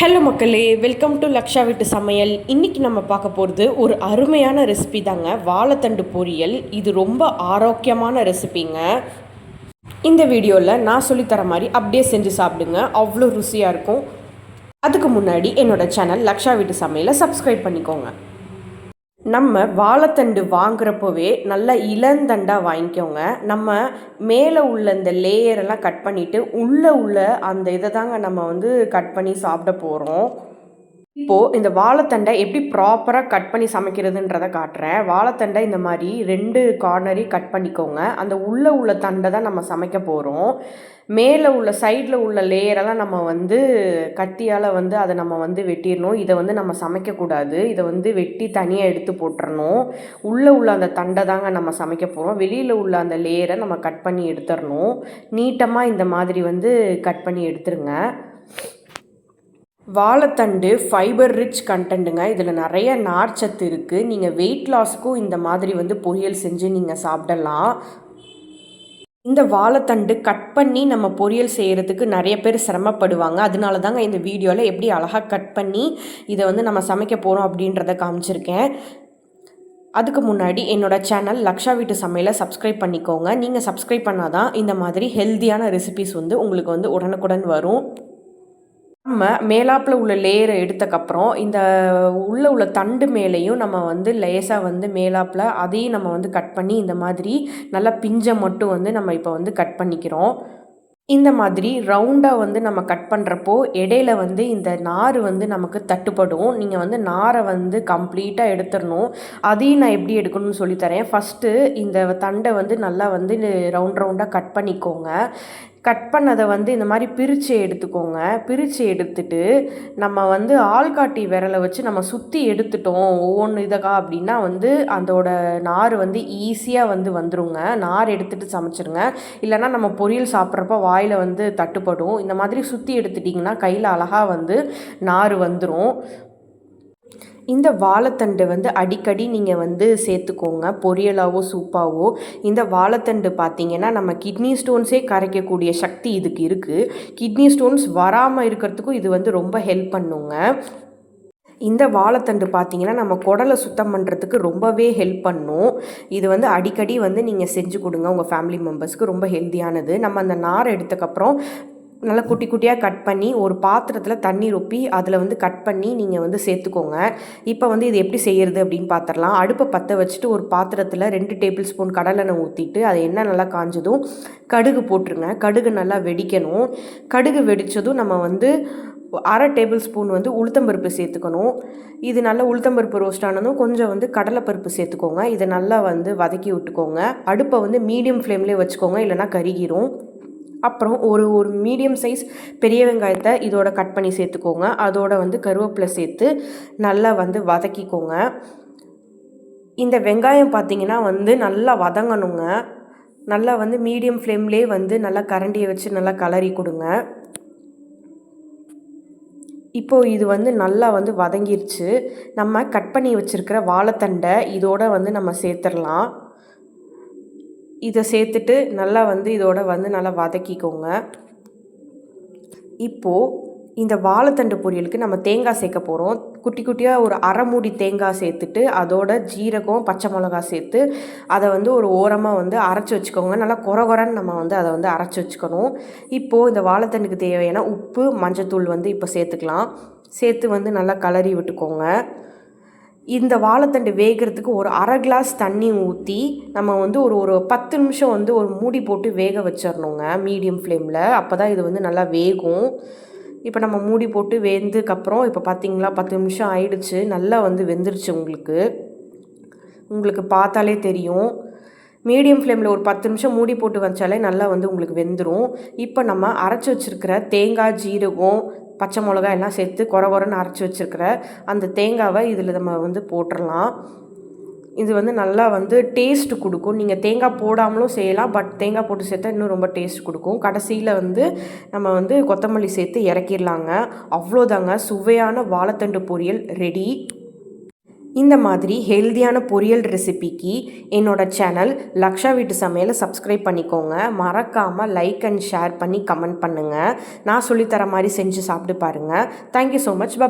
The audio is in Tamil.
ஹலோ மக்களே வெல்கம் டு லக்ஷா வீட்டு சமையல் இன்றைக்கி நம்ம பார்க்க போகிறது ஒரு அருமையான ரெசிபி தாங்க. வாழைத்தண்டு பொரியல். இது ரொம்ப ஆரோக்கியமான ரெசிபிங்க இந்த வீடியோவில் நான் சொல்லித்தர மாதிரி அப்படியே செஞ்சு சாப்பிடுங்க. அவ்வளோ ருசியாக இருக்கும். அதுக்கு முன்னாடி என்னோடய சேனல் லக்ஷா வீட்டு சமையலை சப்ஸ்கிரைப் பண்ணிக்கோங்க. நம்ம வாழைத்தண்டு வாங்குறப்போவே நல்ல இளந்தண்டாக வாங்கிக்கோங்க. நம்ம மேலே உள்ள இந்த லேயரெல்லாம் கட் பண்ணிவிட்டு உள்ளே உள்ள அந்த இதை தாங்க நம்ம வந்து கட் பண்ணி சாப்பிட போகிறோம் இப்போது இந்த வாழைத்தண்டை எப்படி ப்ராப்பராக கட் பண்ணி சமைக்கிறதுன்றதை காட்டுறேன். வாழைத்தண்டை இந்த மாதிரி ரெண்டு கார்னரி கட் பண்ணிக்கோங்க. அந்த உள்ளே உள்ள தண்டை தான் நம்ம சமைக்க போகிறோம் மேலே உள்ள சைடில் உள்ள லேயரெல்லாம் நம்ம வந்து கத்தியால் வந்து அதை நம்ம வந்து வெட்டிடணும். இதை வந்து நம்ம சமைக்கக்கூடாது இதை வந்து வெட்டி தனியாக எடுத்து போட்டுறணும். உள்ளே உள்ள அந்த தண்டை தாங்க நம்ம சமைக்க போகிறோம் வெளியில் உள்ள அந்த லேயரை நம்ம கட் பண்ணி எடுத்துடணும். நீட்டமாக இந்த மாதிரி வந்து கட் பண்ணி எடுத்துருங்க. வாழைத்தண்டு ஃபைபர் ரிச் கண்டென்ட்டுங்க இதில் நிறைய நார்ச்சத்து இருக்குது நீங்கள் வெயிட் லாஸ்க்கும் இந்த மாதிரி வந்து பொரியல் செஞ்சு நீங்கள் சாப்பிடலாம். இந்த வாழைத்தண்டு கட் பண்ணி நம்ம பொரியல் செய்கிறதுக்கு நிறைய பேர் சிரமப்படுவாங்க. அதனால தாங்க இந்த வீடியோவில் எப்படி அழகாக கட் பண்ணி இதை வந்து நம்ம சமைக்க போகிறோம் அப்படின்றத காமிச்சிருக்கேன். அதுக்கு முன்னாடி என்னோடய சேனல் லக்ஷா வீட்டு சமையலை சப்ஸ்கிரைப் பண்ணிக்கோங்க. நீங்கள் சப்ஸ்கிரைப் பண்ணால் தான் இந்த மாதிரி ஹெல்த்தியான ரெசிபிஸ் வந்து உங்களுக்கு வந்து உடனுக்குடன் வரும். நம்ம மேலாப்பில் உள்ள லேயரை எடுத்தக்கப்புறம் இந்த உள்ளே உள்ள தண்டு மேலேயும் நம்ம வந்து லேசாக வந்து மேலாப்பில் அதையும் நம்ம வந்து கட் பண்ணி இந்த மாதிரி நல்லா பிஞ்சை மட்டும் வந்து நம்ம இப்போ வந்து கட் பண்ணிக்கிறோம். இந்த மாதிரி ரவுண்டாக வந்து நம்ம கட் பண்ணுறப்போ இடையில வந்து இந்த நார் வந்து நமக்கு தட்டுப்படும். நீங்கள் வந்து நாரை வந்து கம்ப்ளீட்டாக எடுத்துடணும். அதையும் நான் எப்படி எடுக்கணும்னு சொல்லித்தரேன் ஃபஸ்ட்டு இந்த தண்டை வந்து நல்லா வந்து ரவுண்ட் ரவுண்டாக கட் பண்ணிக்கோங்க. கட் பண்ணதை வந்து இந்த மாதிரி பிரித்து எடுத்துக்கோங்க. பிரித்து எடுத்துட்டு நம்ம வந்து ஆள்காட்டி விரலை வச்சு நம்ம சுற்றி எடுத்துட்டோம். ஒவ்வொன்று இதக்கா அப்படின்னா வந்து அதோட நார் வந்து ஈஸியாக வந்து வந்துருங்க. நார் எடுத்துகிட்டு சமைச்சிருங்க. இல்லைனா நம்ம பொரியல் சாப்பிட்றப்ப வாயில் வந்து தட்டுப்படும். இந்த மாதிரி சுற்றி எடுத்துட்டிங்கன்னா கையில் அழகாக வந்து நார் வந்துடும் இந்த வாழைத்தண்டு வந்து அடிக்கடி நீங்கள் வந்து சேர்த்துக்கோங்க. பொரியலாவோ சூப்பாவோ. இந்த வாழைத்தண்டு பார்த்திங்கன்னா நம்ம கிட்னி ஸ்டோன்ஸே கரைக்கக்கூடிய சக்தி இதுக்கு இருக்குது கிட்னி ஸ்டோன்ஸ் வராமல் இருக்கிறதுக்கும் இது வந்து ரொம்ப ஹெல்ப் பண்ணுங்க. இந்த வாழைத்தண்டு பார்த்தீங்கன்னா நம்ம குடலை சுத்தம் பண்ணுறதுக்கு ரொம்பவே ஹெல்ப் பண்ணும். இது வந்து அடிக்கடி வந்து நீங்கள் செஞ்சு கொடுங்க. உங்கள் ஃபேமிலி மெம்பர்ஸ்க்கு ரொம்ப ஹெல்த்தியானது நம்ம அந்த நார் எடுத்தக்கப்புறம் நல்லா குட்டி குட்டியாக கட் பண்ணி ஒரு பாத்திரத்தில் தண்ணி ரொப்பி அதில் வந்து கட் பண்ணி நீங்கள் வந்து சேர்த்துக்கோங்க. இப்போ வந்து இது எப்படி செய்கிறது அப்படின்னு பார்த்துடலாம் அடுப்பை பற்ற வச்சுட்டு ஒரு பாத்திரத்தில் ரெண்டு டேபிள் ஸ்பூன் கடலெண்ணெய் ஊற்றிட்டு அதை என்ன நல்லா காஞ்சதும் கடுகு போட்டுருங்க. கடுகு நல்லா வெடிக்கணும். கடுகு வெடித்ததும் நம்ம வந்து அரை டேபிள் ஸ்பூன் வந்து உளுத்தம்பருப்பு சேர்த்துக்கணும். இது நல்லா உளுத்தம்பருப்பு ரோஸ்ட் ஆனதும் கொஞ்சம் வந்து கடலைப்பருப்பு சேர்த்துக்கோங்க. இதை நல்லா வந்து வதக்கி விட்டுக்கோங்க. அடுப்பை வந்து மீடியம் ஃப்ளேம்லேயே வச்சுக்கோங்க. இல்லைனா கருகிரும். அப்புறம் ஒரு ஒரு மீடியம் சைஸ் பெரிய வெங்காயத்தை இதோட கட் பண்ணி சேர்த்துக்கோங்க. அதோட வந்து கருவேப்பிலை சேர்த்து நல்லா வந்து வதக்கிக்கோங்க. இந்த வெங்காயம் பார்த்திங்கன்னா வந்து நல்லா வதங்கணுங்க. நல்லா வந்து மீடியம் ஃப்ளேம்லேயே வந்து நல்லா கரண்டியை வச்சு நல்லா கலரி கொடுங்க. இப்போது இது வந்து நல்லா வந்து வதங்கிருச்சு. நம்ம கட் பண்ணி வச்சுருக்கிற வாழைத்தண்டை இதோட வந்து நம்ம சேர்த்துடலாம். இதை சேர்த்துட்டு நல்லா வந்து இதோட வந்து நல்லா வதக்கிக்கோங்க. இப்போது இந்த வாழைத்தண்டு பொரியலுக்கு நம்ம தேங்காய் சேர்க்க போகிறோம் குட்டி குட்டியாக ஒரு அரை மூடி தேங்காய் சேர்த்துட்டு அதோட ஜீரகம் பச்சை மிளகா சேர்த்து அதை வந்து ஒரு ஓரமாக வந்து அரைச்சி வச்சுக்கோங்க. நல்லா குறகுறன்னு நம்ம வந்து அதை வந்து அரைச்சி வச்சுக்கணும். இப்போது இந்த வாழைத்தண்டுக்கு தேவையான உப்பு மஞ்சத்தூள் வந்து இப்போ சேர்த்துக்கலாம். சேர்த்து வந்து நல்லா கலரி விட்டுக்கோங்க. இந்த வாழைத்தண்டு வேகிறதுக்கு ஒரு அரை கிளாஸ் தண்ணி ஊற்றி நம்ம வந்து ஒரு ஒரு பத்து நிமிஷம் வந்து ஒரு மூடி போட்டு வேக வச்சிடணுங்க மீடியம் ஃப்ளேமில் அப்போ தான் இது வந்து நல்லா வேகும். இப்போ நம்ம மூடி போட்டு வெந்ததுக்கப்புறம் இப்போ பார்த்தீங்களா பத்து நிமிஷம் ஆயிடுச்சு. நல்லா வந்து வெந்துருச்சு உங்களுக்கு. உங்களுக்கு பார்த்தாலே தெரியும். மீடியம் ஃப்ளேமில் ஒரு பத்து நிமிஷம் மூடி போட்டு வச்சாலே நல்லா வந்து உங்களுக்கு வெந்துடும் இப்போ நம்ம அரைச்சி வச்சுருக்கிற தேங்காய் ஜீரகம் பச்சை மிளகா எல்லாம் சேர்த்து குறை குறைன்னு அரைச்சி வச்சுருக்கிற அந்த தேங்காவை இதில் நம்ம வந்து போட்டுடலாம். இது வந்து நல்லா வந்து டேஸ்ட் கொடுக்கும். நீங்கள் தேங்காய் போடாமலும் செய்யலாம் பட் தேங்காய் போட்டு சேர்த்தா இன்னும் ரொம்ப டேஸ்ட் கொடுக்கும். கடைசியில் வந்து நம்ம வந்து கொத்தமல்லி சேர்த்து இறக்கிடலாங்க. அவ்வளோதாங்க. சுவையான வாழைத்தண்டு பொரியல் ரெடி இந்த மாதிரி ஹெல்தியான பொரியல் ரெசிபிக்கு என்னோட சேனல் லக்ஷா வீட்டு சமையலை சப்ஸ்கிரைப் பண்ணிக்கோங்க. மறக்காமல் லைக் அண்ட் ஷேர் பண்ணி கமெண்ட் பண்ணுங்கள் நான் சொல்லித்தர மாதிரி செஞ்சு சாப்பிட்டு பாருங்கள் தேங்க்யூ ஸோ மச் பப்